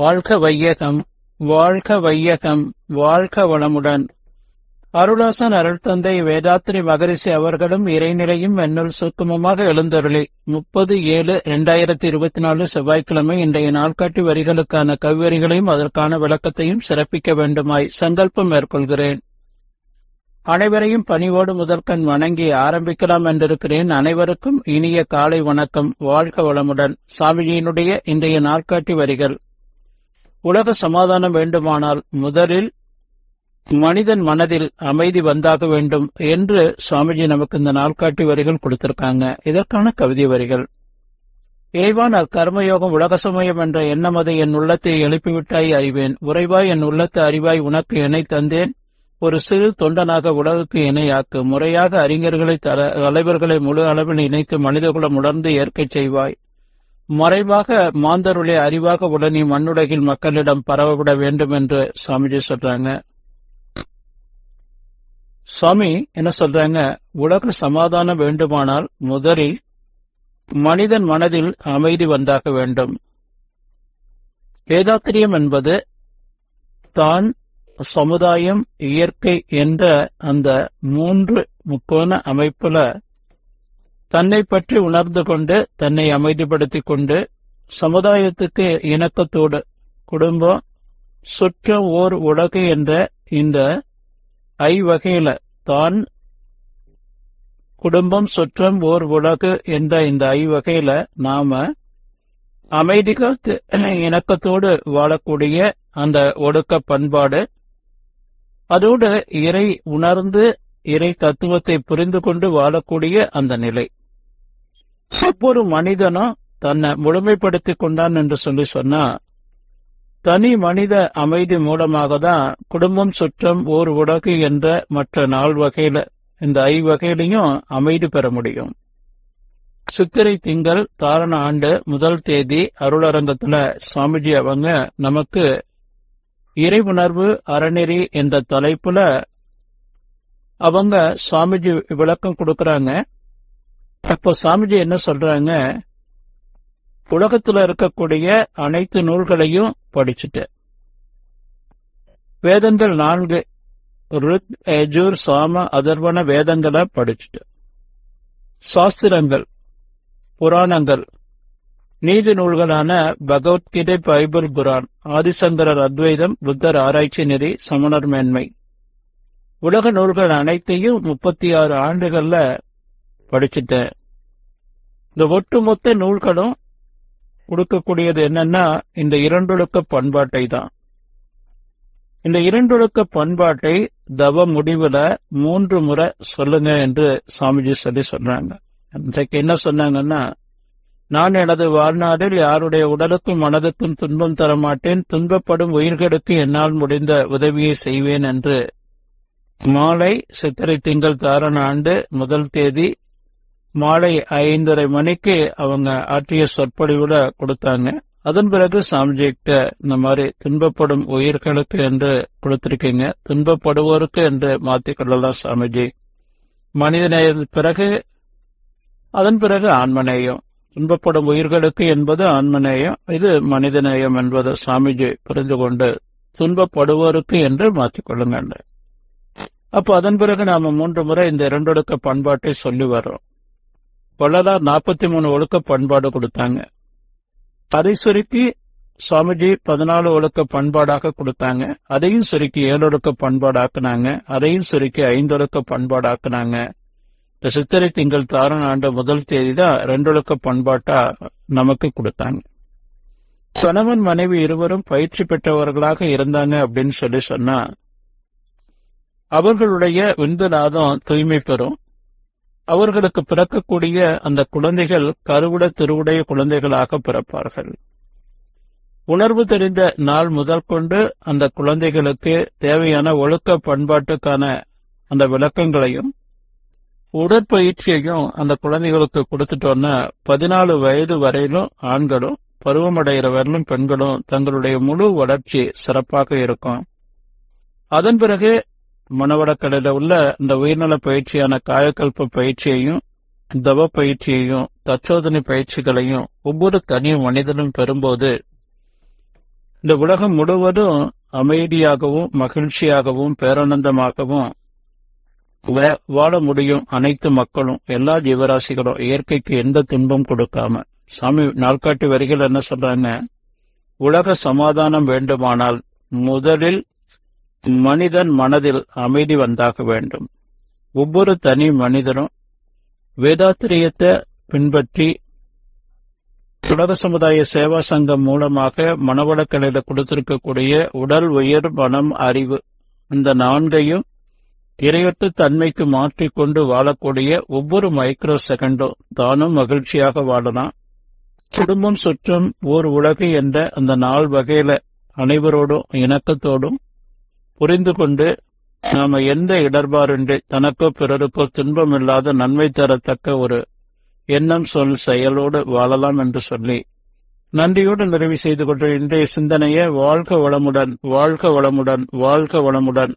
வாழ்க வையகம் வாழ்க வையகம் வாழ்க வளமுடன். அருளாசன் அருள் தந்தை வேதாத்திரி மகரிஷி அவர்களும் இறைநிலையும் என்னுள் சுக்குமமாக எழுந்தருளி. முப்பது ஏழு இரண்டாயிரத்தி இருபத்தி நாலு செவ்வாய்க்கிழமை இன்றைய நாள்காட்டி வரிகளுக்கான கவ்வரிகளையும் அதற்கான விளக்கத்தையும் சிறப்பிக்க வேண்டுமாய் சங்கல்பம் மேற்கொள்கிறேன். அனைவரையும் பணிவோடு முதற்கண் வணங்கி ஆரம்பிக்கலாம் என்றிருக்கிறேன். அனைவருக்கும் இனிய காலை வணக்கம். வாழ்க வளமுடன். சாமிஜியினுடைய இன்றைய நாட்காட்டி வரிகள். உலக சமாதானம் வேண்டுமானால் முதலில் மனிதன் மனதில் அமைதி வந்தாக வேண்டும் என்று சுவாமிஜி நமக்கு இந்த நாள்காட்டி வரிகள் கொடுத்திருக்காங்க. இதற்கான கவிதை வரிகள். இறைவான் அக்கர்மயோகம் உலக சமயம் என்ற எண்ணம் அதை என் உள்ளத்தை எழுப்பிவிட்டாய் அறிவேன். உறைவாய் என் உள்ளத்தை அறிவாய் உனக்கு என்னை தந்தேன். ஒரு சிறு தொண்டனாக உலகுக்கு இணையாக்கு முறையாக அறிஞர்களை தல- தலைவர்களை முழு அளவில் இணைத்து மனிதகுலம் உணர்ந்து ஏற்கச் செய்வாய். மறைவாக மாந்தருளை அறிவாக உடனே மண்ணுலகில் மக்களிடம் பரவவிட வேண்டும் என்று சுவாமிஜி சொல்றாங்க. சுவாமி என்ன சொல்றாங்க? உலக சமாதானம் வேண்டுமானால் முதலில் மனிதன் மனதில் அமைதி வந்தாக வேண்டும். வேதாத்திரியம் என்பது தான் சமுதாயம் இயற்கை என்ற அந்த மூன்று முக்கோண அமைப்புல தன்னை பற்றி உணர்ந்து கொண்டு தன்னை அமைதிப்படுத்திக் கொண்டு சமுதாயத்துக்கு இணக்கத்தோடு குடும்பம் சுற்றம் ஓர் உலகு என்ற இந்த ஐ வகையில தான் குடும்பம் சுற்றம் ஓர் உலகு என்ற இந்த ஐ வகையில நாம அமைதிகள் இணக்கத்தோடு வாழக்கூடிய அந்த ஒடுக்க பண்பாடு. அதோடு இறை உணர்ந்து இறை தத்துவத்தை புரிந்து கொண்டு வாழக்கூடிய அந்த நிலை. ஒவ்வொரு மனிதனும் தன்னை முழுமைப்படுத்திக் கொண்டான் என்று சொல்லி சொன்னா தனி மனித அமைதி மூலமாக தான் குடும்பம் சுற்றம் ஓர் உலகு என்ற மற்ற நாள் வகையில இந்த ஐவகையிலையும் அமைதி பெற முடியும். சித்திரை திங்கள் தாரண ஆண்டு முதல் தேதி அருளரங்கத்துல சுவாமிஜி அவங்க நமக்கு இறை உணர்வு அறநெறி என்ற தலைப்புல அவங்க சுவாமிஜி விளக்கம் கொடுக்கறாங்க. அப்போ சாமிஜி என்ன சொல்றாங்க? உலகத்துல இருக்கக்கூடிய அனைத்து நூல்களையும் படிச்சுட்டேன் வேதங்கள் நான்கு. ருத் எஜூர் சாம அதர்வன வேதங்களை படிச்சுட்டு. சாஸ்திரங்கள் புராணங்கள். நீதி நூல்களான பகவத்கீதை பைபிள் புரான் ஆதிசங்கரர் அத்வைதம் புத்தர் ஆராய்ச்சி நெறி சமணர் மேன்மை. உலக நூல்கள் அனைத்தையும் முப்பத்தி ஆறு ஆண்டுகள்ல படிச்சுட்டேன். இந்த ஒட்டுமொத்த நூல்களும் கொடுக்கக்கூடியது என்னன்னா இந்த இரண்டொழுக்க பண்பாட்டை தான். இந்த இரண்டொழுக்க பண்பாட்டை தவ முடிவுல மூன்று முறை சொல்லுங்க என்று சுவாமிஜி சொல்லி சொல்றாங்க. இன்றைக்கு என்ன சொன்னாங்கன்னா நான் எனது வாழ்நாளில் யாருடைய உடலுக்கும் மனதுக்கும் துன்பம் தர மாட்டேன் துன்பப்படும் உயிர்களுக்கு என்னால் முடிந்த உதவியை செய்வேன் என்று மாலை சித்திரை திங்கள் தாரண ஆண்டு முதல் தேதி மாலை ஐந்தரை மணிக்கு அவங்க ஆற்றிய சொற்பொழிவுல கொடுத்தாங்க. அதன் பிறகு சாமிஜிக்கிட்ட இந்த மாதிரி துன்பப்படும் உயிர்களுக்கு என்று கொடுத்திருக்கீங்க. துன்பப்படுவோருக்கு என்று மாத்திக்கொள்ளலாம் சாமிஜி. மனிதநேய பிறகு அதன் பிறகு ஆன்மநேயம். துன்பப்படும் உயிர்களுக்கு என்பது ஆன்மநேயம் இது மனிதநேயம் என்பது சாமிஜி புரிந்து கொண்டு துன்பப்படுவோருக்கு என்று மாற்றிக்கொள்ளுங்க அப்போ அதன் பிறகு நாம மூன்று முறை இந்த இரண்டொடுக்க பண்பாட்டை சொல்லி வர்றோம். வள்ளலார் நாற்பத்தி மூணு ஒழுக்க பண்பாடு கொடுத்தாங்க. அதை சுருக்கி சுவாமிஜி பதினாலு ஒழுக்க பண்பாடாக கொடுத்தாங்க. அதையும் சுருக்கி ஏழொழுக்க பண்பாடாக்குனாங்க. அதையும் சுருக்கி ஐந்தொழுக்க பண்பாடாக்குனாங்க. இந்த சித்திரை திங்கள் தாரன் ஆண்டு முதல் தேதி தான் ரெண்டொழுக்க பண்பாட்டா நமக்கு கொடுத்தாங்க. கணவன் மனைவி இருவரும் பயிற்சி பெற்றவர்களாக இருந்தாங்க அப்படின்னு சொல்லி சொன்னா அவர்களுடைய விந்துநாதம் தூய்மை பெறும். அவர்களுக்கு பிறக்கக்கூடிய அந்த குழந்தைகள் கருவுட திருவுடைய குழந்தைகளாக பிறப்பார்கள். உணர்வு தெரிந்த நாள் முதல் கொண்டு அந்த குழந்தைகளுக்கு தேவையான ஒழுக்க பண்பாட்டுக்கான அந்த விளக்கங்களையும் உடற்பயிற்சியையும் அந்த குழந்தைகளுக்கு கொடுத்துட்டோம்னா பதினாலு வயது வரையிலும் ஆண்களும் பருவமடைகிற வரையிலும் பெண்களும் தங்களுடைய முழு வளர்ச்சி சிறப்பாக இருக்கும். அதன் பிறகு மனவளக்கலையில உள்ள இந்த உயிர்நல பயிற்சியான காயக்கல்ப பயிற்சியையும் தவ பயிற்சியையும் தச்சோதனை பயிற்சிகளையும் ஒவ்வொரு தனி மனிதனும் பெறும்போது இந்த உலகம் முழுவதும் அமைதியாகவும் மகிழ்ச்சியாகவும் பேரானந்தமாகவும் வா- வாழ முடியும் அனைத்து மக்களும் எல்லா ஜீவராசிகளும் இயற்கைக்கு எந்த துன்பம் கொடுக்காம. சாமி நாள்காட்டி வரிகள் என்ன சொல்றாங்க? உலக சமாதானம் வேண்டுமானால் முதலில் மனிதன் மனதில் அமைதி வந்தாக வேண்டும். ஒவ்வொரு தனி மனிதனும் வேதாத்திரியத்தை பின்பற்றி உலக சமுதாய சேவா சங்கம் மூலமாக மனவளக்கலையில கொடுத்திருக்கக்கூடிய உடல் உயர் மனம் அறிவு இந்த நான்கையும் இரையற்ற தன்மைக்கு மாற்றிக்கொண்டு வாழக்கூடிய ஒவ்வொரு மைக்ரோ செகண்டும் தானும் மகிழ்ச்சியாக வாழலாம். குடும்பம் சுற்றும் ஓர் உலகு என்ற அந்த நாள் வகையில அனைவரோடும் இணக்கத்தோடும் புரிந்து கொண்டு நாம எந்த இடர்பாடின்றி தனக்கோ பிறருக்கோ துன்பம் இல்லாத நன்மை தரத்தக்க ஒரு எண்ணம் சொல் செயலோடு வாழலாம் என்று சொல்லி நன்றியோடு நிறைவு செய்து கொண்ட இன்றைய சிந்தனையை வாழ்க வளமுடன் வாழ்க வளமுடன் வாழ்க வளமுடன்.